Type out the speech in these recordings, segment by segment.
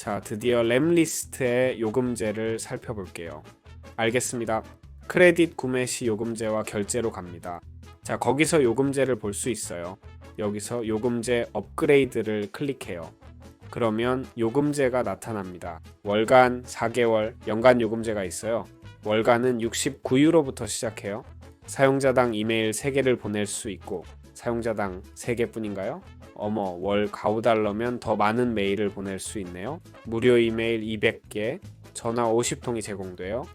자, 드디어 램리스트의 요금제를 살펴볼게요. 알겠습니다. 크레딧 구매 시 요금제와 결제로 갑니다. 자, 거기서 요금제를 볼 수 있어요. 여기서 요금제 업그레이드를 클릭해요. 그러면 요금제가 나타납니다. 월간, 4개월, 연간 요금제가 있어요. 월간은 69유로부터 시작해요. 사용자당 이메일 3개를 보낼 수 있고 사용자당 3개뿐인가요? 어머, 월 4달러면 더 많은 메일을 보낼 수 있네요. 무료 이메일 200개, 전화 50통이 제공돼요.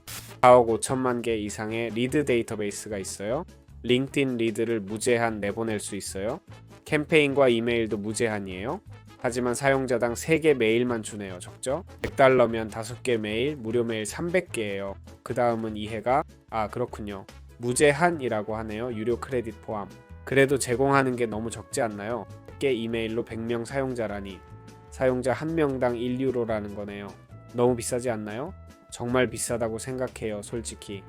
4억 5천만 개 이상의 리드 데이터베이스가 있어요. 링크드인 리드를 무제한 내보낼 수 있어요. 캠페인과 이메일도 무제한이에요. 하지만 사용자당 3개 메일만 주네요. 적죠? 100달러면 5개 메일, 무료 메일 300개예요. 그 다음은 이해가 아 그렇군요. 무제한이라고 하네요. 유료 크레딧 포함. 그래도 제공하는 게 너무 적지 않나요? 100개 이메일로 100명 사용자라니 사용자 1명당 1유로라는 거네요. 너무 비싸지 않나요? 정말 비싸다고 생각해요. 솔직히.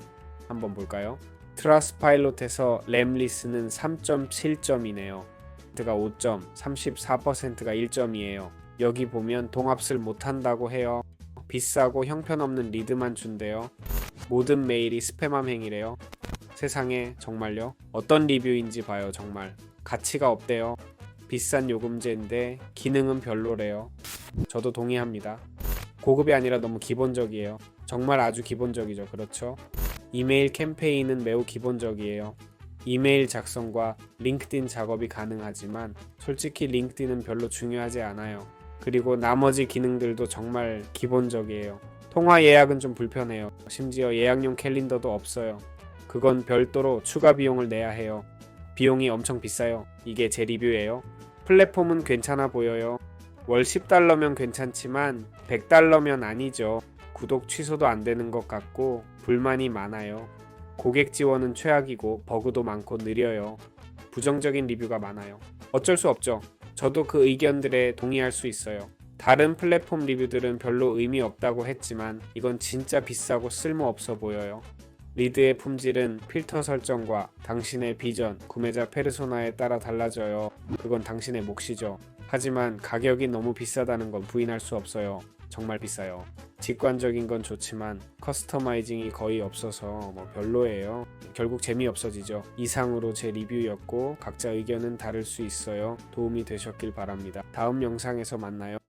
한번 볼까요? 트라스파일롯에서 램리스는 3.7점이네요. 가 5점, 34%가 1점이에요. 여기 보면 동합을 못한다고 해요. 비싸고 형편없는 리드만 준대요. 모든 메일이 스팸함 행이래요. 세상에 정말요? 어떤 리뷰인지 봐요 정말. 가치가 없대요. 비싼 요금제인데 기능은 별로래요. 저도 동의합니다. 고급이 아니라 너무 기본적이에요. 정말 아주 기본적이죠. 그렇죠? 이메일 캠페인은 매우 기본적이에요. 이메일 작성과 링크드인 작업이 가능하지만 솔직히 링크드인은 별로 중요하지 않아요. 그리고 나머지 기능들도 정말 기본적이에요. 통화 예약은 좀 불편해요. 심지어 예약용 캘린더도 없어요. 그건 별도로 추가 비용을 내야 해요. 비용이 엄청 비싸요. 이게 제 리뷰예요. 플랫폼은 괜찮아 보여요. 월 10달러면 괜찮지만 100달러면 아니죠. 구독 취소도 안 되는 것 같고 불만이 많아요. 고객 지원은 최악이고 버그도 많고 느려요. 부정적인 리뷰가 많아요. 어쩔 수 없죠. 저도 그 의견들에 동의할 수 있어요. 다른 플랫폼 리뷰들은 별로 의미 없다고 했지만 이건 진짜 비싸고 쓸모 없어 보여요. 리드의 품질은 필터 설정과 당신의 비전, 구매자 페르소나에 따라 달라져요. 그건 당신의 몫이죠. 하지만 가격이 너무 비싸다는 건 부인할 수 없어요. 정말 비싸요. 직관적인 건 좋지만 커스터마이징이 거의 없어서 뭐 별로예요. 결국 재미없어지죠. 이상으로 제 리뷰였고 각자 의견은 다를 수 있어요. 도움이 되셨길 바랍니다. 다음 영상에서 만나요.